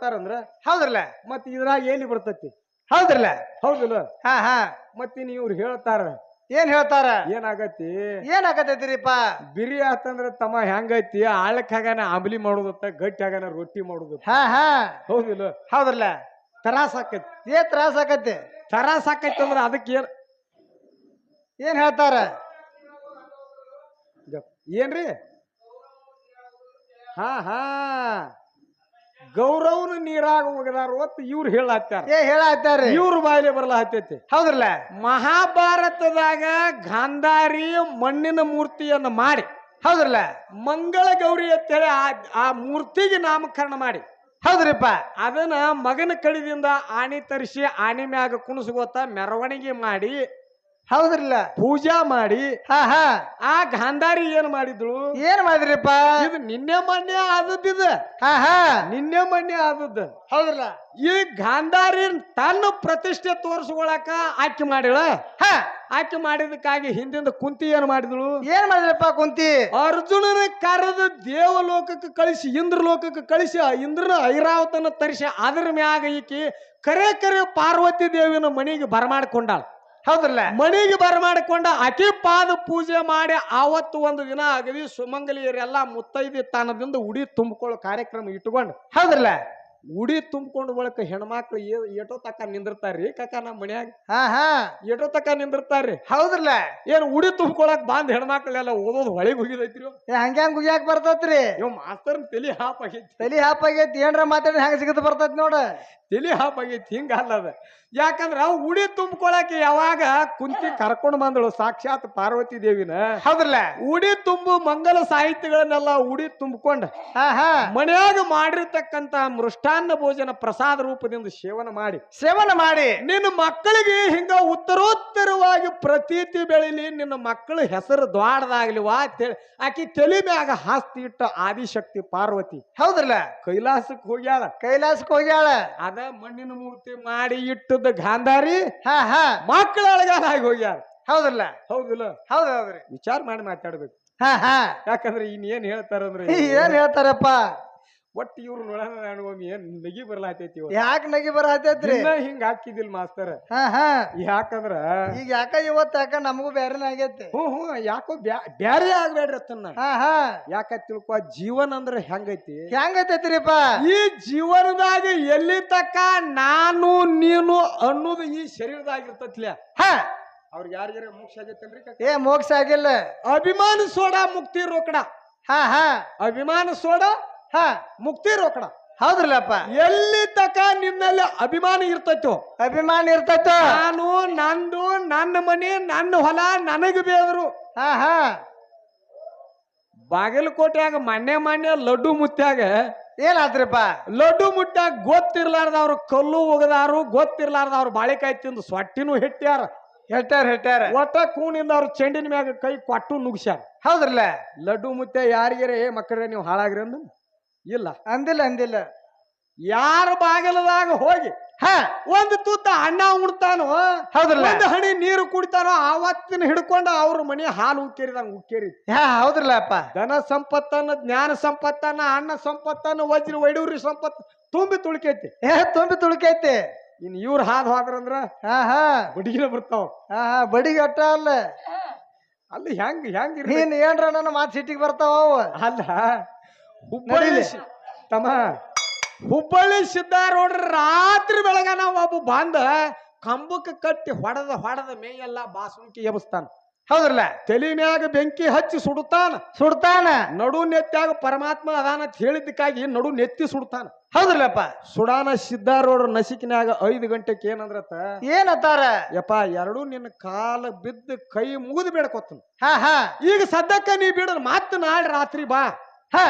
ಹೇಳ್ತಾರಂದ್ರ ಹೌದ್ರಲ್ಲ? ಮತ್ ಇದ್ರಾಗ ಎಲ್ಲಿ ಬರ್ತತಿ? ಹೌದ್ರಲ್ಲ? ಹೌದಿಲ್ಲ? ಹಾ ಹಾ. ಮತ್ತಿನ್ ಇವ್ರು ಹೇಳ್ತಾರ. ಏನ್ ಹೇಳ್ತಾರ? ಏನಾಗತಿ ಏನ್ ಆಗತೈತಿರಿಪ್ಪ ಬಿರಿ ಆತಂದ್ರ ತಮ್ಮ ಹೆಂಗೈತಿ? ಆಳಕ್ ಹಾಗಾನ ಆಂಬ್ಲಿ ಮಾಡೋದತ್ತ ಗಟ್ಟಿ ಹಾಗಾನ ರೊಟ್ಟಿ ಮಾಡೋದು ಹಾ ಹಾ. ಹೌದಿಲ್ಲ? ಹೌದ್ರಲ್ಲ? ತ್ರಾಸ ಆಕೈತಿ ಏ ತ್ರಾಸ ಆಕತಿ ತ್ರಾಸ ಆಕೈತಿ ಅಂದ್ರ ಅದಕ್ಕೆ ಏನ್? ಏನ್ ಹೇಳ್ತಾರ. ಏನ್ರಿ? ಹಾ ಹಾ. ಗೌರವನ ನೀರಾಗ ಒಗದಾರ ಒತ್ತು ಇವ್ರು ಹೇಳತ್ತಾರ. ಏ ಹೇಳತ್ತಾರ್ರಿ. ಇವ್ರ ಬಾಯಿಲೆ ಬರಲ ಹತ್ತೈತಿ ಹೌದ್ರಲ್ಲ? ಮಹಾಭಾರತದಾಗ ಗಾಂಧಾರಿ ಮಣ್ಣಿನ ಮೂರ್ತಿಯನ್ನು ಮಾಡಿ ಹೌದ್ರಲ್ಲ? ಮಂಗಳ ಗೌರಿ ಅಂತೇಳಿ ಆ- ಆ ಮೂರ್ತಿಗೆ ನಾಮಕರಣ ಮಾಡಿ. ಹೌದ್ರಿಪ್ಪ. ಅದನ್ನ ಮಗನ ಕಡಿದಿಂದ ಆಣಿ ತರಿಸಿ ಆಣಿ ಮ್ಯಾಗ ಕುಣಿಸ್ಕೋತ ಮೆರವಣಿಗೆ ಮಾಡಿ ಹೌದ್ರಲ್ಲ? ಪೂಜಾ ಮಾಡಿ ಹಾ ಹಾ. ಆ ಗಾಂಧಾರಿ ಏನ್ ಮಾಡಿದ್ಳು? ಏನ್ ಮಾಡಿದ್ರಿಪ್ಪ? ಇದು ನಿನ್ನೆ ಮೊನ್ನೆ ಆದದ್ದಿದ ಹಾ ಹಾ. ನಿನ್ನೆ ಮೊನ್ನೆ ಆದದ್ದು. ಹೌದ್ರಲ್ಲ? ಈ ಗಾಂಧಾರಿ ತನ್ನ ಪ್ರತಿಷ್ಠೆ ತೋರಿಸ್ಕೊಳಕ ಆಕೆ ಮಾಡಿಳ. ಹಾ. ಆಯ್ಕೆ ಮಾಡಿದಕ್ಕಾಗಿ ಹಿಂದಿಂದ ಕುಂತಿ ಏನ್ ಮಾಡಿದಳು? ಏನ್ ಮಾಡಿದ್ರಪ್ಪ ಕುಂತಿ? ಅರ್ಜುನನ ಕರೆದು ದೇವಲೋಕಕ್ಕೆ ಕಳಿಸಿ ಇಂದ್ರ ಲೋಕಕ್ಕೆ ಕಳಿಸಿ ಇಂದ್ರನ ಐರಾವತನ ತರಿಸಿ ಅದರ ಮ್ಯಾಗ ಈಕಿ ಕರೆ ಕರೆ ಪಾರ್ವತಿ ದೇವಿನ ಮನೆಗೆ ಬರಮಾಡ್ಕೊಂಡಾಳ. ಹೌದ್ರಲ್ಲ? ಮನೆಗೆ ಬರಮಾಡಿಕೊಂಡ ಅತಿ ಪಾದ ಪೂಜೆ ಮಾಡಿ ಆವತ್ತು ಒಂದು ದಿನ ಅಗದಿ ಸುಮಂಗಲಿಯರೆಲ್ಲ ಮುತ್ತೈದಿ ತಾನದಿಂದ ಉಡಿ ತುಂಬಿಕೊಳ್ಳೋ ಕಾರ್ಯಕ್ರಮ ಇಟ್ಟುಕೊಂಡು ಹೌದ್ರಲ್ಲ? ಉಡಿ ತುಂಬಿಕೊಂಡು ಬಳಕ ಹೆಣ್ಮಕ್ಳು ಎಟೋ ಏಟೋ ತಕ್ಕ ನಿಂದಿರ್ತಾರ್ರಿ? ಕಾಕ ನಮ್ಮ ಮನ್ಯಾಗ? ಹಾ ಹಾ. ಏಟೋ ತಕ್ಕ ನಿಂದಿರ್ತಾರ್ರಿ? ಹೌದ್ರಲ್ಲ? ಏನ್ ಉಡಿ ತುಂಬಿಕೊಳಕ್ ಬಂದ್ ಹೆಣ್ಮಕ್ಳೆಲ್ಲ ಓದೋದ್ ಹೊಳಿಗೆ ಹೋಗಿದೈತ್ರಿ ಏ ಹಂಗ್ಯಾಂಗ್ ಗುಗ್ಯಾಕ್ ಬರ್ತೈತ್ರಿ. ಇವ್ ಮಾಸ್ತರ್ನ ತಲಿ ಹಾಪ್ ಆಗೈತಿ. ತಲಿ ಹಾಪ್ ಆಗೈತಿ. ಏನ್ರ ಮಾತಾಡಿ ಹೆಂಗ ಸಿಗತ್ ಬರ್ತೈತಿ ನೋಡ. ತಲಿ ಹಾಪ್ ಆಗೈತಿ ಹಿಂಗ ಅದ. ಯಾಕಂದ್ರ ಉಡಿ ತುಂಬಿಕೊಳಕ್ಕೆ ಯಾವಾಗ ಕುಂತಿ ಕರ್ಕೊಂಡ್ ಬಂದಳು ಸಾಕ್ಷಾತ್ ಪಾರ್ವತಿ ದೇವಿನ ಹೌದ್ರಲ್ಲ? ಉಡಿ ತುಂಬು ಮಂಗಲ ಸಾಹಿತ್ಯಗಳನ್ನೆಲ್ಲ ಉಡಿ ತುಂಬಿಕೊಂಡ ಹಾ ಹಾ. ಮನ್ಯಾಗ ಮಾಡಿರ್ತಕ್ಕಂತ ಮೃಷ್ಟಾನ್ನ ಭೋಜನ ಪ್ರಸಾದ ರೂಪದಿಂದ ಸೇವನ ಮಾಡಿ. ಸೇವನ ಮಾಡಿ. ನಿನ್ನ ಮಕ್ಕಳಿಗೆ ಹಿಂಗ ಉತ್ತರೋತ್ತರವಾಗಿ ಪ್ರತೀತಿ ಬೆಳಿಲಿ ನಿನ್ನ ಮಕ್ಕಳು ಹೆಸರು ದ್ವಾಡದಾಗ್ಲಿ ವಾ ಅಂತೇಳಿ ಆಕಿ ತಲೆ ಮ್ಯಾಗ ಹಾಸ್ತಿ ಇಟ್ಟ ಆದಿಶಕ್ತಿ ಪಾರ್ವತಿ. ಹೌದ್ರಲ್ಲ? ಕೈಲಾಸಕ್ಕೆ ಹೋಗ್ಯಾಳ. ಕೈಲಾಸಕ್ಕೆ ಹೋಗ್ಯಾಳ. ಅದ ಮಣ್ಣಿನ ಮೂರ್ತಿ ಮಾಡಿ ಇಟ್ಟದ ಗಾಂಧಾರಿ ಹಾ ಹಾ. ಮಕ್ಕಳ ಹೋಗ್ಯಾಳ. ಹೌದಲ್ಲ ಹೌದಲ್ಲ? ಹೌದೌದ್ರಿ ಹೌದ್ರಿ. ವಿಚಾರ ಮಾಡಿ ಮಾತಾಡ್ಬೇಕು. ಹಾ ಹಾ. ಯಾಕಂದ್ರೆ ಇನ್ ಏನ್ ಹೇಳ್ತಾರಂದ್ರೆ ಏನ್ ಹೇಳ್ತಾರಪ್ಪ? ಒಟ್ಟು ಇವ್ರು ಒಮ್ಮೆ ಏನ್ ನಗಿ ಬರ್ಲಾತೈತಿ ಯಾಕೆ ನಗಿ ಬರತೈತ್ರಿ ದಿನ ಹಿಂಗ ಹಾಕಿದಿಲ್ ಮಾಸ್ತರ್. ಹಾ ಹಾ. ಯಾಕಂದ್ರ ಈಗ ಯಾಕ ಇವತ್ತ ಯಾಕ ನಮಗೂ ಬೇರೆನ ಆಗೈತಿ? ಹ್ಞೂ ಹ್ಞೂ ಯಾಕೋ ಬ್ಯಾರ ಬ್ಯಾರೆ ಆಗ್ಬೇಡ್ರಿ ಅತ್ತನ್ನ. ಯಾಕ ತಿಳ್ಕೊ ಜೀವನ ಅಂದ್ರ ಹೆಂಗೈತಿ? ಹೆಂಗೈತೈತ್ರಿಪ್ಪ? ಈ ಜೀವನದಾಗ ಎಲ್ಲಿ ತಕ್ಕ ನಾನು ನೀನು ಅನ್ನೋದು ಈ ಶರೀರದಾಗಿರ್ತೈತ್ಲ ಹಾ. ಅವ್ರಿಗೆ ಯಾರಿಗಾರ ಮೋಕ್ಷ ಆಗೈತಲ್ರಿ? ಏ ಮೋಕ್ಷ ಆಗಿಲ್ಲ. ಅಭಿಮಾನ ಸೋಡಾ ಮುಕ್ತಿ ರೋಕಡ. ಹಾ ಹಾ. ಅಭಿಮಾನ ಸೋಡಾ ಹಾ ಮುಕ್ತಿ ರೋಕಡ ಹೌದ್ರಲ್ಲಪ್ಪ? ಎಲ್ಲಿ ತಕ ನಿಮ್ಮಲ್ಲಿ ಅಭಿಮಾನ ಇರ್ತೈತೋ? ಅಭಿಮಾನ ಇರ್ತೈತೋ? ನಾನು ನಂದು ನನ್ನ ಮನೆ ನನ್ನ ಹೊಲ ನನಗೆ ಬೇದರು ಹಾ ಹಾ. ಬಾಗಲಕೋಟೆಯಾಗ ಮೊನ್ನೆ ಮೊನ್ನೆ ಲಡ್ಡು ಮುತ್ಯಾಗ ಏನಾತ್ರಿಪ್ಪ ಲಡ್ಡು ಮುಟ್ಟಾಗ ಗೊತ್ತಿರ್ಲಾರ್ದವ್ರು ಕಲ್ಲು ಒಗದಾರು ಗೊತ್ತಿರ್ಲಾರ್ದವ್ರು ಬಾಳಿಕಾಯಿ ತಿಂದು ಸೊಟ್ಟಿನೂ ಹೆಟ್ಟ್ಯಾರ ಹೆಟ್ಟಾರ ಹೆಟ್ಟಾರ ಒಟ್ಟ ಕೂನಿಂದ ಅವ್ರು ಚೆಂಡಿನ ಮ್ಯಾಗ ಕೈ ಕೊಟ್ಟು ನುಗ್ಸ್ಯಾರ. ಹೌದ್ರಲ್ಲ? ಲಡ್ಡು ಮುತ್ತೆ ಯಾರಿಗಾರ ಏ ಮಕ್ಕಳೇ ನೀವು ಹಾಳಾಗ್ರಿ ಅಂದ ಇಲ್ಲ. ಅಂದಿಲ್ಲ ಅಂದಿಲ್ಲ. ಯಾರ ಬಾಗಿಲದಾಗ ಹೋಗಿ ಹ ಒಂದು ತೂತ ಅಣ್ಣ ಉಣ್ತಾನೋ ಹೌದ್ರಲ್ಲ ಒಂದು ಹಣಿ ನೀರು ಕುಡಿತಾನೋ ಆವತ್ತಿನ ಹಿಡ್ಕೊಂಡು ಅವ್ರ ಮನೆ ಹಾಲು ಉಕ್ಕೇರಿದಂಗ ಉಕ್ಕೇರಿ. ಹಾ ಹೌದ್ರಲ್ಲಪ್ಪ ಧನ ಸಂಪತ್ತನ್ನ ಜ್ಞಾನ ಸಂಪತ್ತನ್ನ ಅಣ್ಣ ಸಂಪತ್ತನ್ನ ವಜ್ರ ವೈಡೂರಿ ಸಂಪತ್ತು ತುಂಬಿ ತುಳ್ಕೈತಿ. ಏ ತುಂಬಿ ತುಳ್ಕೈತಿ. ಇನ್ ಇವ್ರ ಹಾದ್ ಹೋದ್ರಂದ್ರ ಹ ಹಾ. ಬಡಿಗಿನ ಬರ್ತಾವ. ಹ ಹಾ ಬಡಿಗೆ ಅಟ್ಟ ಅಲ್ಲ. ಅಲ್ಲಿ ಹೆಂಗ್ ಹೆಂಗ್? ನೀನ್ ಏನ್ರ ನನ್ನ ಮಾತ್ ಸಿಟ್ಟಿಗೆ ಬರ್ತಾವ ಅಲ್ಲ. ಹುಬ್ಬಳ್ಳಿ. ಶಿ- ತಮ್ಮ ಹುಬ್ಬಳ್ಳಿ ಸಿದ್ದಾರೋಡ್ರ ರಾತ್ರಿ ಬೆಳಗನ ಒಬ್ಬ ಬಂದ ಕಂಬಕ್ಕೆ ಕಟ್ಟಿ ಹೊಡೆದ ಹೊಡೆದ ಮೇಯೆಲ್ಲ ಬಾಸುಮಕಿ ಎಬಸ್ತಾನ. ಹೌದ್ರಲ್ಲ? ತಲೆ ಮ್ಯಾಗ ಬೆಂಕಿ ಹಚ್ಚಿ ಸುಡುತ್ತಾನ ಸುಡ್ತಾನ? ನಡು ನೆತ್ತಾಗ ಪರಮಾತ್ಮ ಅದಾನ ಅಂತ ಹೇಳಿದ್ದಕ್ಕಾಗಿ ನಡು ನೆತ್ತಿ ಸುಡ್ತಾನ. ಹೌದ್ರಲ್ಲಪ್ಪ? ಸುಡಾನ ಸಿದ್ದಾರೋಡ್ರ ನಸಿಕಿನಾಗ ಐದು ಗಂಟೆಗೆ ಏನಂದ್ರತ ಏನತ್ತಾರ? ಯಪ್ಪ ಎರಡೂ ನಿನ್ನ ಕಾಲ ಬಿದ್ದು ಕೈ ಮುಗಿದು ಬೇಡ್ಕೊತನ ಹಾ ಹಾ. ಈಗ ಸದ್ಯಕ್ಕ ನೀ ಬಿಡ ಮತ್ತ ನಾಳೆ ರಾತ್ರಿ ಬಾ. ಹಾ.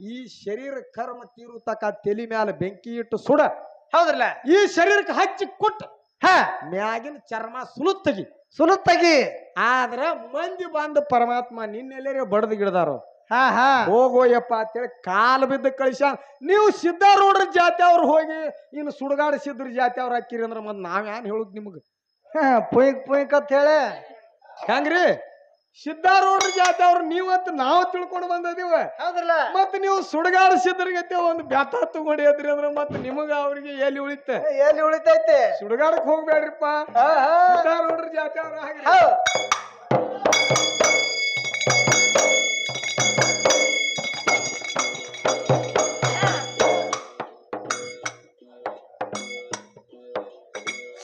ಈ ಶರೀರ ಕರ್ಮ ತೀರುತಕ ತಲೆ ಮ್ಯಾಲ ಬೆಂಕಿ ಇಟ್ಟು ಸುಡ. ಹೌದ್ರಲ್ಲ? ಈ ಶರೀರಕ್ಕೆ ಹಚ್ಚಿ ಕೊಟ್ಟು. ಹ. ಮ್ಯಾಗಿನ ಚರ್ಮ ಸುಲುತ್ತಗಿ. ಸುಲುತ್ತಗಿ. ಆದ್ರ ಮಂದಿ ಬಂದ ಪರಮಾತ್ಮ ನಿನ್ನೆಲ್ಲರೇ ಬಡದು ಗಿಡದಾರು. ಹಾ ಹಾ. ಹೋಗೋಯಪ್ಪ ಅಂತೇಳಿ ಕಾಲು ಬಿದ್ದ ಕಳಿಸ ನೀವು ಸಿದ್ಧಾರೂಢ್ರ ಜಾತಿ ಅವ್ರು ಹೋಗಿ ಇನ್ನು ಸುಡುಗಾಡ ಸಿದ್ರ ಜಾತಿ ಅವ್ರು ಹಾಕಿರಿ ಅಂದ್ರೆ ಮತ್ತೆ ನಾವೇನು ಹೇಳುದು ಹೇಳುದ್ ನಿಮ್ಗೆ? ಹಾ, ಪುಯ್ಕ್ ಪುಯ್ಕ್ ಅಂತ ಹೇಳಿ. ಹೆಂಗ್ರಿ? ಸಿದ್ಧಾರೂಢ ಜಾತಿ ಅವ್ರು ನೀವತ್ತು ನಾವು ತಿಳ್ಕೊಂಡು ಬಂದದೀವ. ಹೌದ್ರಲ್ಲ? ಮತ್ ನೀವು ಸುಡಗಾಡ ಸಿದ್ಧರಿಗತ್ತೆ ಒಂದು ಬ್ಯಾತ ತಗೊಂಡಿ ಅದ್ರಿ ಅಂದ್ರೆ ಮತ್ ನಿಮಗ ಅವ್ರಿಗೆ ಎಲ್ಲಿ ಉಳಿತ? ಎಲ್ಲಿ ಉಳಿತೈತೆ? ಸುಡಗಾಡಕ್ ಹೋಗ್ಬೇಡ್ರಿಪ್ಪ. ಸಿದ್ಧಾರೂಢರ ಜಾತಿ ಅವ್ರ ಹಾಗೆ.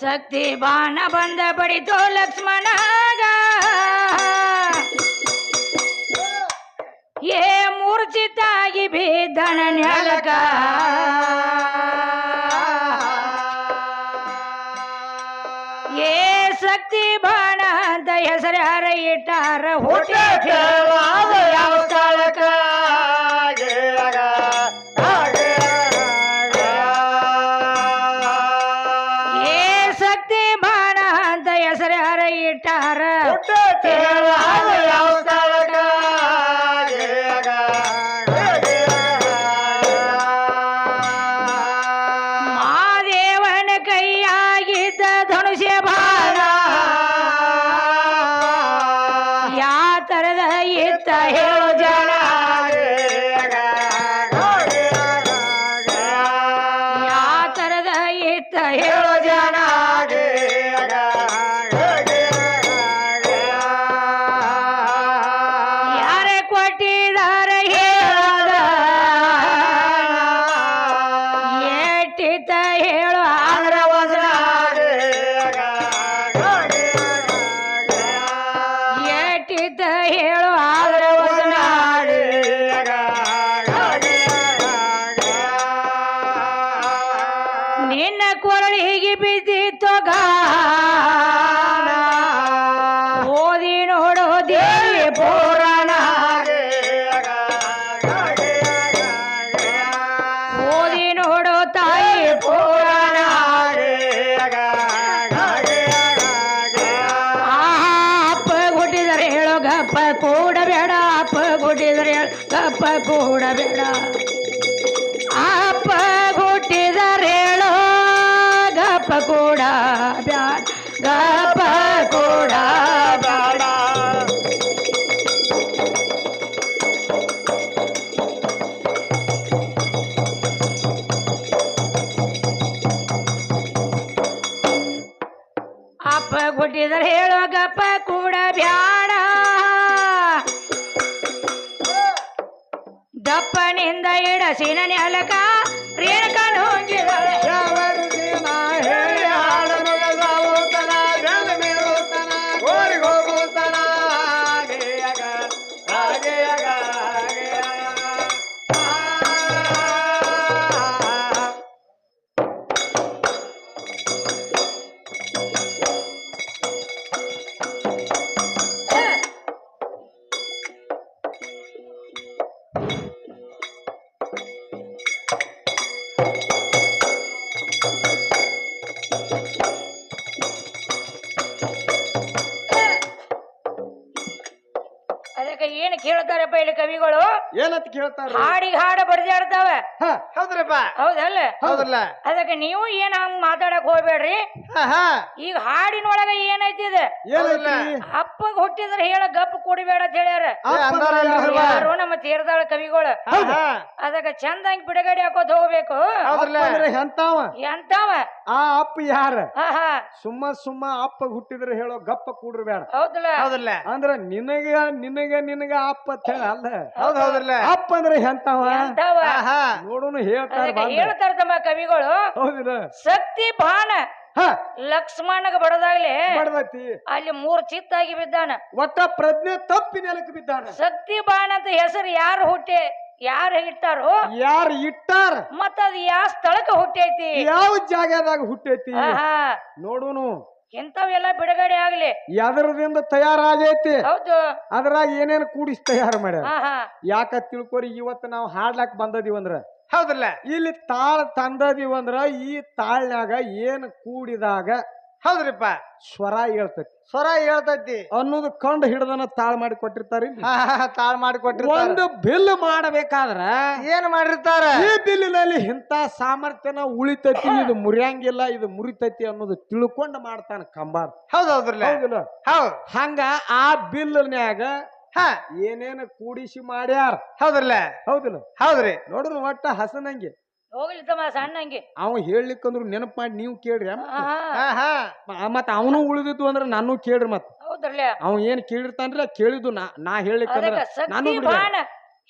ಶಕ್ತಿ ಬಾಣ ಬಂದ ಬಡಿತು ಲಕ್ಷ್ಮಣಗ ಏ ಮೂರ್ಛಿತಾಗಿ ಬೀದಣ ನೆಲಕ ಏ ಶಕ್ತಿ ಬಾಣ ಅಂತ ಹೆಸರ್ಯಾರ ಇಟ್ಟಾರ? ಹುಟ್ಟೆ ಯಾವ ಗೇಳಗ. ಏ ಶಕ್ತಿ ಬಾಣ ಅಂತ ಹೆಸರ್ಯಾರ ಇಟ್ಟಾರ? ಯಾವ ಹೇಳೋ ಗಪ್ಪ ಕೂಡಬೇಡ ಅಪ್ಪ ಗುಟ್ಟಿದರೆ ಹೇಳು ಗಪ್ಪ ಕೂಡಬೇಡ ಅಪ್ಪ ಗುಟ್ಟಿದರೆ ಹೇಳೋ ಗಪ್ಪ ಕೂಡ ಬ್ಯಾಡ ಗಪ್ಪ ಕೂಡ ಬ್ಯಾಡ ಅಪ್ಪ ಗುಟ್ಟಿದರೆ ಹೇಳೋ ಗಪ್ಪ ಕೂಡ ಬ್ಯಾಡ ದಪ್ಪನಿಂದ ಇಡಸಿನ ನೆಲಕ ರೇಣುಕ ನುಂಗಿದಳೆ ಅದಕ್ಕೆ ಏನ್ ಕೇಳ್ತಾರಪ್ಪ ಇಲ್ಲಿ ಕವಿಗಳು? ಏನಂತ ಕೇಳ್ತಾರ ಹಾಡಿ ಹಾಡ ಬಡ್ದಾಡ್ತಾವ ಹೌದ್ರಪ್ಪ. ಹೌದಲ್ಲ? ಹೌದಲ್ಲ ಅದಕ್ಕೆ ನೀವು ಏನ್ ಹಂಗ್ ಮಾತಾಡಕ್ ಹೋಗ್ಬೇಡ್ರಿ? ಹಾ ಹಾ. ಈಗ ಹಾಡಿನೊಳಗ ಏನೈತಿ ಇದು? ಏನೈತಿ? ಅಪ್ಪಗ್ ಹುಟ್ಟಿದ್ರೆ ಹೇಳ ಗಪ್ ಕುಡಿಬೇಡ ಅಂತ ಹೇಳ್ಯಾರ. ಅಂದ್ರೆ ಯಾರು ನಮ್ಮ ತೀರದಾಳ ಕವಿಗಳು. ಅದಕ್ಕ ಚಂದಂಗ್ ಬಿಡುಗಡೆ ಹಾಕೋದ್ ಹೋಗ್ಬೇಕು. ಎಂತಾವ ಎಂತಾವ ಎಂತವ ಆ ಅಪ್ಪ ಯಾರ? ಸುಮ್ಮ ಸುಮ್ಮ ಅಪ್ಪ ಹುಟ್ಟಿದ್ರೆ ಹೇಳೋ ಗಪ್ಪ ಕೂಡಿರ್ಬೇಡ ಬೇಡ ಹೌದಲ್ಲ ಅಂದ್ರ ನಿನಗ ನಿನಗೆ ನಿನಗ ಅಪ್ಪ ಅಂತ ಹೇಳ ಅಲ್ಲ? ಹೌದಲ್ಲ ಅಪ್ಪ ಅಂದ್ರೆ ಎಂತಾವ ನೋಡೋನು ಹೇಳ್ತಾರ ಹೇಳ್ತಾರ ತಮ್ಮ ಕವಿಗಳು ಹೌದಿಲ್ಲ? ಶಕ್ತಿ ಬಾಣ ಹ ಲಕ್ಷ್ಮಣಗ ಬಡದಾಗ್ಲಿ ಬಡದತಿ ಅಲ್ಲಿ ಮೂರ್ ಚಿತ್ತಾಗಿ ಬಿದ್ದಾನ. ಒಟ್ಟ ಪ್ರಜ್ಞೆ ತಪ್ಪಿ ನೆಲಕ್ಕೆ ಬಿದ್ದಾನ. ಶಕ್ತಿ ಬಾಣ ಅಂತ ಹೆಸರು ಯಾರು ಹುಟ್ಟೆ ಯಾರು ಇಟ್ಟಾರೋ ಯಾರು ಇಟ್ಟಾರ? ಮತ್ತ ಅದು ಯಾವ ಸ್ಥಳಕ್ಕೆ ಹುಟ್ಟೈತಿ? ಯಾವ ಜಾಗದಾಗ ಹುಟ್ಟೈತಿ? ನೋಡುನು. ಇಂಥವೆಲ್ಲ ಬಿಡುಗಡೆ ಆಗ್ಲಿ. ಎದರದಿಂದ ತಯಾರಾಗೈತಿ. ಹೌದು. ಅದ್ರಾಗ ಏನೇನು ಕೂಡಿಸಿ ತಯಾರು ಮಾಡ್ಯಾರ? ಯಾಕ ತಿಳ್ಕೊರಿ ಇವತ್ತು ನಾವು ಹಾಡ್ಲಾಕ್ ಬಂದದೀವಂದ್ರ? ಹೌದ್ರಲ್ಲ? ಇಲ್ಲಿ ತಾಳ ತಂದದೀವಂದ್ರ ಈ ತಾಳ್ನಾಗ ಏನ್ ಕೂಡಿದಾಗ ಹೌದ್ರಿಪ್ಪ? ಸ್ವರ ಹೇಳ್ತೈತಿ. ಸ್ವರ ಹೇಳ್ತೈತಿ. ಅನ್ನೋದು ಕಂಡು ಹಿಡ್ದನ ತಾಳ್ ಮಾಡಿ ಕೊಟ್ಟಿರ್ತಾರಿ ತಾಳ್ ಮಾಡಿ ಕೊಟ್ಟಿರ್ತಾರೆ. ಒಂದು ಬಿಲ್ ಮಾಡಬೇಕಾದ್ರ ಏನ್ ಮಾಡಿರ್ತಾರ? ಈ ಬಿಲ್ಲಿನಲ್ಲಿ ಇಂತ ಸಾಮರ್ಥ್ಯನ ಉಳಿತೈತಿ ಇದು ಮುರಿಯಂಗಿಲ್ಲ ಇದು ಮುರಿತೈತಿ ಅನ್ನೋದು ತಿಳ್ಕೊಂಡು ಮಾಡ್ತಾನ ಕಂಬಾರ್. ಹೌದ್ ಹೌದ್ರಲ್ಲ. ಹೌದಿಲ್ಲ? ಹೌದ್. ಹಂಗ ಆ ಬಿಲ್ನ್ಯಾಗ ಹಾ. ಏನೇನು ಕೂಡಿಸಿ ಮಾಡ್ಯಾರ? ಹೌದ್ರಲ್ಲ? ಹೌದಿಲ್ಲ. ಹೌದ್ರಿ. ನೋಡ್ರಿ ಒಟ್ಟ ಹಸನಂಗೆ. ಹೋಗ್ಲಿ ತಮ್ಮ ಸಣ್ಣಂಗೆ. ಅವ ಹೇಳಲಿಕ್ಕಂದ್ರು ನೆನಪು ಮಾಡಿ ನೀವು ಕೇಳ್ರಿ ಮತ್ತ ಅವನು ಉಳಿದಿದ್ದು ಅಂದ್ರೆ ನಾನು ಕೇಳ್ರಿ ಮತ್ತ. ಹೌದ್ರಲ್ಲ? ಅವ ಏನ್ ಕೇಳಿರ್ತಾನ್ರಿ ಕೇಳಿದ್ದು ನಾ ನಾ ಹೇಳಿಕ್ಕಂದ್ರ ನಾನು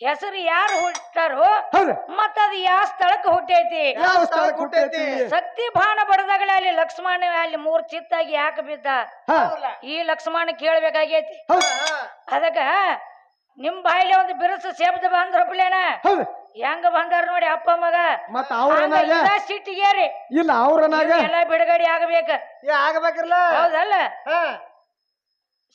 ಹೆಸರು ಯಾರು ಹುಟ್ಟಾರೋ ಹೌದು. ಮತ್ತ ಅದು ಯಾವ ಸ್ಥಳಕ್ಕೆ ಹುಟ್ಟೈತಿ? ಯಾವ ಸ್ಥಳಕ್ಕೆ ಹುಟ್ಟೈತಿ? ಶಕ್ತಿ ಭಾನ ಬಡದಗಳ ಅಲ್ಲಿ ಲಕ್ಷ್ಮಣ ಅಲ್ಲಿ ಮೂರ್ ಚಿತ್ತಾಗಿ ಯಾಕೆ ಬಿದ್ದ ಹಾ. ಈ ಲಕ್ಷ್ಮಣ ಕೇಳ್ಬೇಕಾಗೈತಿ. ಹೌದ್. ಅದಕ್ಕ ನಿಮ್ ಬಾಯಿಲೆ ಒಂದು ಬಿರುಸು ಶಬ್ದ ಬಂದ್ರಪ್ಲೇನ ಹೌದು. ಹೆಂಗ ಬಂದಾರ ನೋಡಿ ಅಪ್ಪ ಮಗ. ಮತ್ತ ಅವ್ರನಾಗ ಹಂಗ ಇದ ಸಿಟ್ಟಿಗೇರಿ. ಇಲ್ಲ ಅವ್ರನಾಗ ಎಲ್ಲ ಬಿಡುಗಡೆ ಆಗಬೇಕು. ಏ ಆಗಬೇಕಿರ್ಲ. ಹೌದಲ್ಲ? ಹಾ.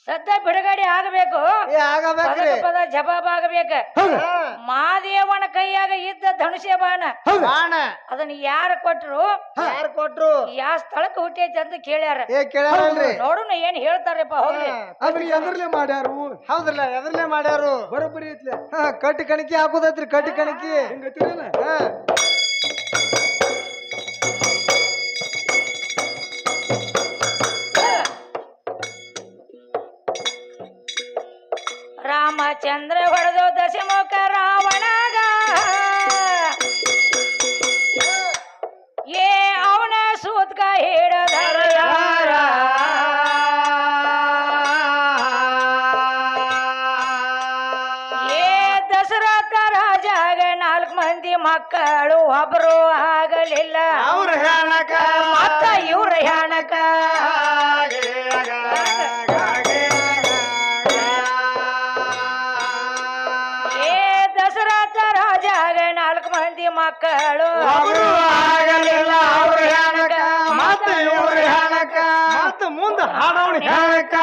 ಸದ್ದ ಬಿಡುಗಡೆ ಆಗಬೇಕು. ಏ ಆಗಬೇಕ್ರಿ. ಪದ ಜವಾಬ್ ಆಗಬೇಕ. ಹೌದು. ಹಾ ಮಾದೇವನ ಕೈಯಾಗ ಇದ್ದ ಧನುಷ್ಯ ಬಾಣ. ಹೌದು. ಬಾಣ. ಅದನ್ನ ಯಾರು ಕೊಟ್ರು? ಯಾರು ಕೊಟ್ರು? ಯಾವ ಸ್ಥಳಕ್ಕೆ ಹುಟ್ಟೈತಿ ಅಂತ ಕೇಳ್ಯಾರ. ಏ ನೋಡುನ ಏನ್ ಹೇಳ್ತಾರಪ್ಪ ಹೋಗ್ಲಿ. ಅದ್ರ ಎದ್ರಲೆ ಮಾಡ್ಯಾರು. ಹೌದ್ರಲ್ಲ ಎದ್ರಲೆ ಮಾಡ್ಯಾರು? ಬರೋಬ್ಬರಿ ಐತ್ಲೆ. ಹಾ ಕಟ್ಟಿ ಕಣಕಿ ಹಾಕೋದೈತ್ರಿ ಕಟ್ಟಿ ಕಣಕಿ. ಹಾ. ರಾಮಚಂದ್ರ ಹೊಡೆದು ದಶಮುಖ ರಾವಣಗ. ಏ ಅವನ ಸೂತ್ಕ ಹಿಡದರ ಏ ದಶರಥ ರಾಜಾಗ ನಾಲ್ಕು ಮಂದಿ ಮಕ್ಕಳು ಒಬ್ರು ಆಗಲಿಲ್ಲ. ಅವ್ರ ಹೇಳಕ ಮತ್ತ ಇವ್ರ ಹೆಣಕ ಮಕ್ಕಳು. ಅವರು ಆಗಲಿಲ್ಲ ಅವ್ರ ಹೇಳಕ ಮತ್ತ ಇವ್ರ ಹೇಳಕ ಮತ್ತ ಮುಂದ ಹಾಡೋಣ ಹೇಳಕ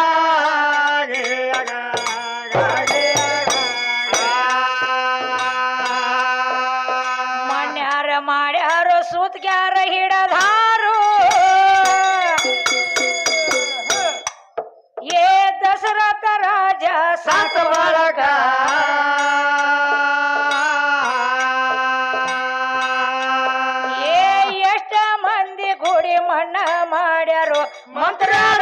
ಮನ್ಯಾರ ಮಾಡ್ಯಾರು ಸೂತ್ಗ್ಯಾರ ಹಿಡದಾರು. ಏ ದಶರಥ ರಾಜ ಸಾತ ಬಾಳಕ. ಮಣ್ಣ ಮಾಡ್ಯಾರು? ಮಂತ್ರಾರ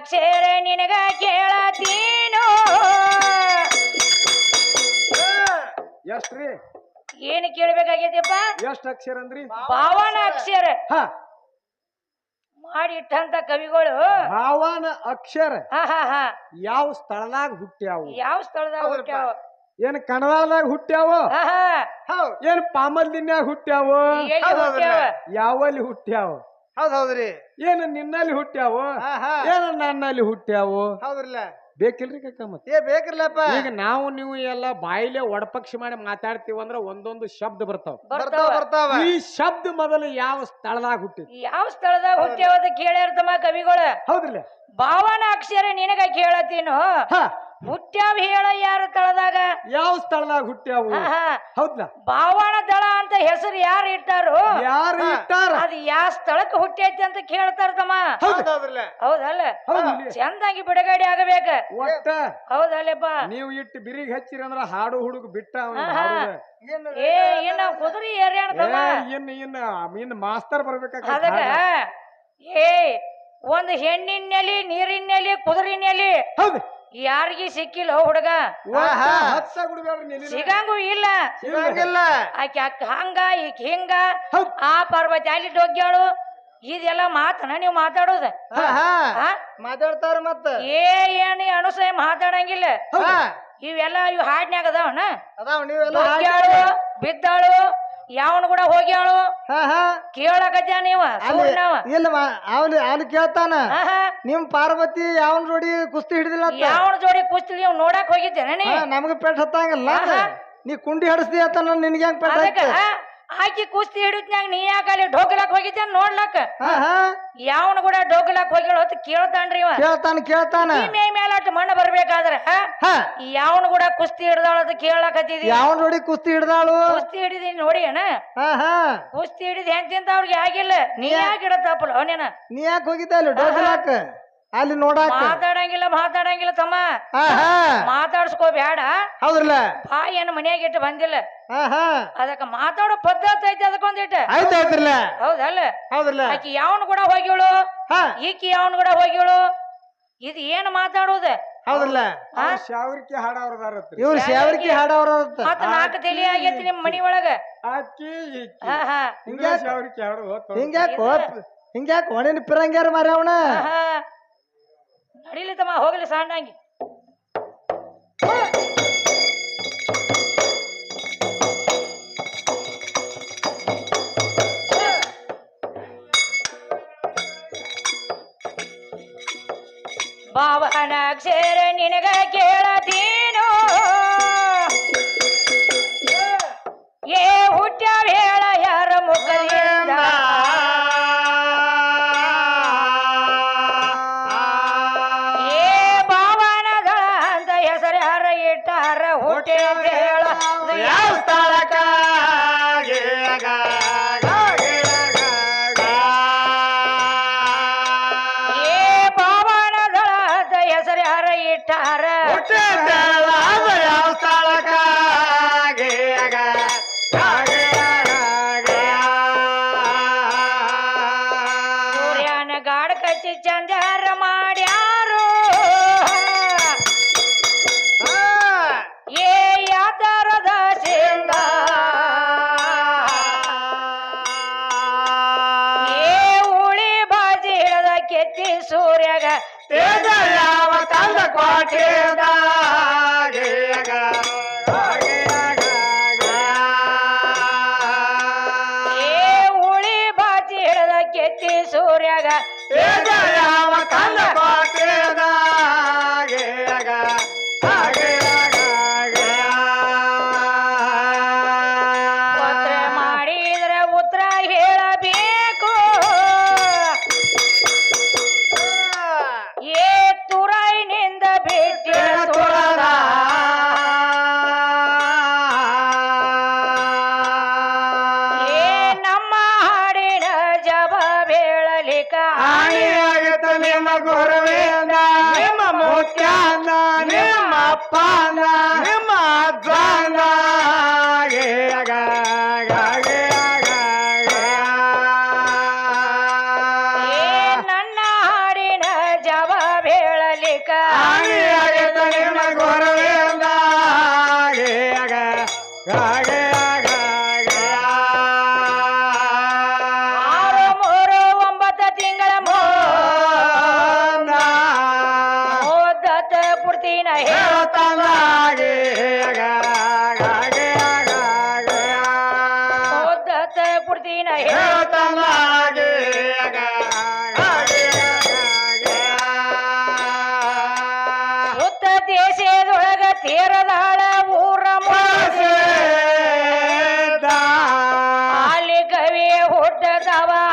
ಭಾವನಾಕ್ಷರ ನಿನಗ ಕೇಳತೀನು ಎಷ್ಟ್ರಿ? ಏನ್ ಕೇಳ್ಬೇಕಾಗೈತಿಪ್ಪ? ಎಷ್ಟ್ ಅಕ್ಷರ ಅಂದ್ರಿ? ಭಾವನಾಕ್ಷರ ಹಾ. ಮಾಡಿ ಇಟ್ಟಂತ ಕವಿಗಳು. ಭಾವನ ಅಕ್ಷರ. ಹಾ ಹಾ ಹಾ. ಯಾವ ಸ್ಥಳದಾಗ ಹುಟ್ಟ್ಯಾವು? ಯಾವ ಸ್ಥಳದಾಗ. ಹುಟ್ಟ್ಯಾವ? ಏನ್ ಕನ್ನಡದಾಗ ಹುಟ್ಟ್ಯಾವ? ಹಾ ಹಾ. ಏನ್ ಪಾಮಲ್ದಿನ್ಯಾಗ ಹುಟ್ಟ್ಯಾವ? ಎಲ್ಲಿ ಹುಟ್ಟ್ಯಾವ? ಯಾವಲ್ಲಿ ಹುಟ್ಟ್ಯಾವ? ಹೌದ್ ಹೌದ್ರಿ. ಏನ್ ನಿನ್ನಲ್ಲಿ ಹುಟ್ಟ್ಯಾವ? ಹಾ ಹಾ. ಏನ ನನ್ನಲ್ಲಿ ಹುಟ್ಟ್ಯಾವು? ಹೌದ್ರಲ್ಲ. ಬೇಕಿಲ್ರಿ ಕಕ್ಕ ಮತ್ತೆ? ಏ ಬೇಕ್ರಲ್ಲಪ್ಪ ಈಗ ನಾವು ನೀವು ಎಲ್ಲ ಬಾಯಿಲೆ ಒಡಪಕ್ಷಿ ಮಾಡಿ ಮಾತಾಡ್ತೀವಿ ಅಂದ್ರೆ ಒಂದೊಂದು ಶಬ್ದ ಬರ್ತಾವ. ಬರ್ತಾವ. ಈ ಶಬ್ದ ಮೊದಲು ಯಾವ ಸ್ಥಳದಾಗ ಹುಟ್ಟಿ ಯಾವ ಸ್ಥಳದಾಗ ಹುಟ್ಟ್ಯಾವ ಅಂತ ಕೇಳ್ಯಾರ್ತಮ್ಮ ಕವಿಗಳು? ಹೌದ್ರಲ್ಲ. ಭಾವನ ಅಕ್ಷರ ನಿನಗ ಕೇಳತ್ತೀನು? ಹ. ಹುಟ್ಟ್ಯಾವ ಹೇಳ ಯಾರ ಸ್ಥಳದಾಗ ಯಾವ ಸ್ಥಳದಾಗ ಹುಟ್ಟ್ಯಾವು ಬಾವಾಣ ಹೌದ್ಲ ಭಾವನ ದಳ ಅಂತ ಹೆಸರು ಯಾರು ಇಟ್ಟಾರು? ಯಾರು. ಇಟ್ಟಾರ? ಅದು ಯಾವ ಸ್ಥಳಕ್ಕೆ ಹುಟ್ಟೈತಿ ಅಂತ ಕೇಳ್ತಾರ ತಮ್ಮ. ಹೌದಲ್ಲ? ಚಂದಾಗಿ ಬಿಡುಗಡೆ ಆಗಬೇಕ. ಒಟ್ಟ ಹೌದಲ್ಲಪ್ಪ. ನೀವು ಇಟ್ಟು ಬಿರಿಗ್ ಹಚ್ಚಿರಿ ಅಂದ್ರ ಹಾಡು ಹುಡುಗ ಬಿಟ್ಟ ಏ ಇನ್ನ ಕುದುರೆ ಏರ್ಯಾಣ ತಮ್ಮ. ಏ, ಇನ್ ಇನ್ ಇನ್ ಮಾಸ್ತರ್ ಬರ್ಬೇಕಾಗ ಅದಕ್ಕ ಏ ಒಂದು ಹೆಣ್ಣಿನಲ್ಲಿ ನೀರಿನಲ್ಲಿ ಕುದುರಿನಲ್ಲಿ ಹೌದು. ಯಾರಿಗಿ ಸಿಕ್ಕಿಲ್ಲ ಹುಡುಗ? ಸಿಗಂಗು ಇಲ್ಲ. ಆಕೆ ಅಕ್ಕ ಹಂಗ ಈಕ ಹಿಂಗ ಆ ಪರ್ವತ ಅಲ್ಲಿ ಡೊಗ್ಗ್ಯಾಳು ಇದೆಲ್ಲ ಮಾತನ ನೀವು ಮಾತಾಡೋದ? ಹಾ ಹಾ ಆ? ಮಾತಾಡ್ತಾರ ಮತ್ತ? ಏ ಏನಿ ಅನುಸಯ ಮಾತಾಡಂಗಿಲ್ಲ. ಇವೆಲ್ಲ ಇವ್ ಹಾಡ್ನ್ಯಾಗ ಅದಾವಣ್ಣ? ಬಿದ್ದಾಳು. ಯಾವನು ಕೂಡ ಹೋಗ್ಯಾಳು ಹಾ ಹಾ. ಕೇಳಕತ್ಯ ನೀವ? ಅಲ್ಲಿ ಸುಮ್ನವ. ಇಲ್ಲ ಅವ್ನು ಅವ್ನು ಕೇಳ್ತಾನ. ನಿಮ್ ಪಾರ್ವತಿ ಯಾವನ ಜೋಡಿ ಕುಸ್ತಿ ಹಿಡಿದಿಲ್ಲ ಅಂತ? ಯಾವನ ಜೋಡಿ ಕುಸ್ತಿ ನೀವು ನೋಡಕ್ ಹೋಗಿದ್ದೇನೆ ನಮ್ಗೆ ಪೆಟ್ ಹತ್ತಂಗಿಲ್ಲ. ನೀ ಕುಂಡಿ ಹಡಸ್ದಿ ಅಂತ ನಿನ್ಗೆ ಹೆಂಗ್ ಪೆಟ್ ಆಕಿ ಕುಸ್ತಿ ಹಿಡಿದ್ನ್ಯಾಗ ನೀ ಯಾಕಲ್ಲಿ ಡೋಗಲಾಕ್ ಹೋಗಿದ್ದೆ ನೋಡ್ಲಕ್ ಹಾ ಹಾ. ಯಾವನ ಕೂಡ ಡೋಗಲಾಕ್ ಹೋಗ್ಯಾಳ ಅಂತ ಕೇಳ್ತಾನ್ರಿ ಇವ. ಕೇಳ್ತಾನ ಕೇಳ್ತಾನ. ಈ ಮೇ ಮೇಲೆ ಅಷ್ಟು ಮಣ್ಣು ಬರ್ಬೇಕಾದ್ರ ಹಾ? ಯಾವನ ಕೂಡ ಕುಸ್ತಿ ಹಿಡ್ದಾಳ ಅಂತ ಕೇಳಕತ್ತಿದಿ ಯಾವನ್ ನೋಡಿ ಕುಸ್ತಿ ಹಿಡ್ದಾಳು? ಕುಸ್ತಿ ಹಿಡಿದೀನಿ ನೋಡಿ ಅಣ್ಣ. ಹಾ ಹಾ. ಕುಸ್ತಿ ಹಿಡಿದ್ ತಿಂತ ಅವ್ರಿಗೆ ಆಗಿಲ್ಲ. ನೀ ಯಾಕೆ ಇಡತ್ತಪ್ಪಲ್ಲ ಅವನೇನ? ನೀ ಯಾಕೆ ಹೋಗಿದ್ದೆ ಅಲ್ಲಿ ಅಲ್ಲಿ ನೋಡಾಕ. ಮಾತಾಡಂಗಿಲ್ಲ ಮಾತಾಡಂಗಿಲ್ಲ ತಮ್ಮ. ಹಾ ಹಾ. ಮಾತಾಡ್ಸ್ಕೋ ಬೇಡ ಹೌದ್ರಲ್ಲ? ಬಾಯಿ ಏನು ಮನ್ಯಾಗ ಇಟ್ಟು ಬಂದಿಲ್ಲ. ಹಾ ಹಾ. ಅದಕ್ಕ ಮಾತಾಡೋ ಪದ್ಧತಿ ಐತಿ ಅದಕ್ಕೊಂದಿಟ್ಟ. ಆಯ್ತು ಆಯ್ತ್ರಲ್ಲ. ಹೌದಲ್ಲ? ಹೌದ್ರಲ್ಲ? ಆಕಿ ಯಾವನ್ ಕೂಡ ಹೋಗಿವಳು? ಹಾ. ಈಕಿ ಯಾವನ್ ಕೂಡ ಹೋಗಿವಳು? ಇದು ಏನು ಮಾತಾಡೋದು? ಹೌದಲ್ಲ ಶಾವರ್ಕಿ ಹಾಡವ್ರದಾರತ್ರಿ. ಇವ್ರು ಶಾವರ್ಕಿ ಹಾಡವ್ರ ಮತ್ತ ನಾಲ್ಕು ತಲಿ ಆಗೈತಿ ನಿಮ್ ಮನಿ ಒಳಗ. ಆಕಿ ಈಕಿ. ಹಾ ಹಾ. ಹಿಂಗೆ ಶಾವರ್ಕಿ ಹಾಡು ಹೋಗ್ತಾವ್. ಹಿಂಗ್ಯಾಕೋ ಹಿಂಗ್ಯಾಕ ಒಣಿನ ಪಿರಂಗ್ಯಾರ ಮಾರ್ಯಾವಣ. ನಡಿಲಿ ತಮ್ಮ ಹೋಗ್ಲಿ ಸಣ್ಣಂಗಿ ಭಾವನ ಅಕ್ಷರ ನಿನಗ ಕೇಳತೀನೋ ಕಚ್ಚಿ ಚಂದ್ಯಾರ ಮಾಡ್ಯಾರು? ಏ ಯಾತರದ ಸಿಂಗ ಏ ಉಳಿ ಬಾಜಿ ಹಿಡದ ಕೆತ್ತಿ ಸೂರ್ಯಗ? ತೇಜ ಯಾವ ತಂದ ಏ Amerika. Amin. 大吧。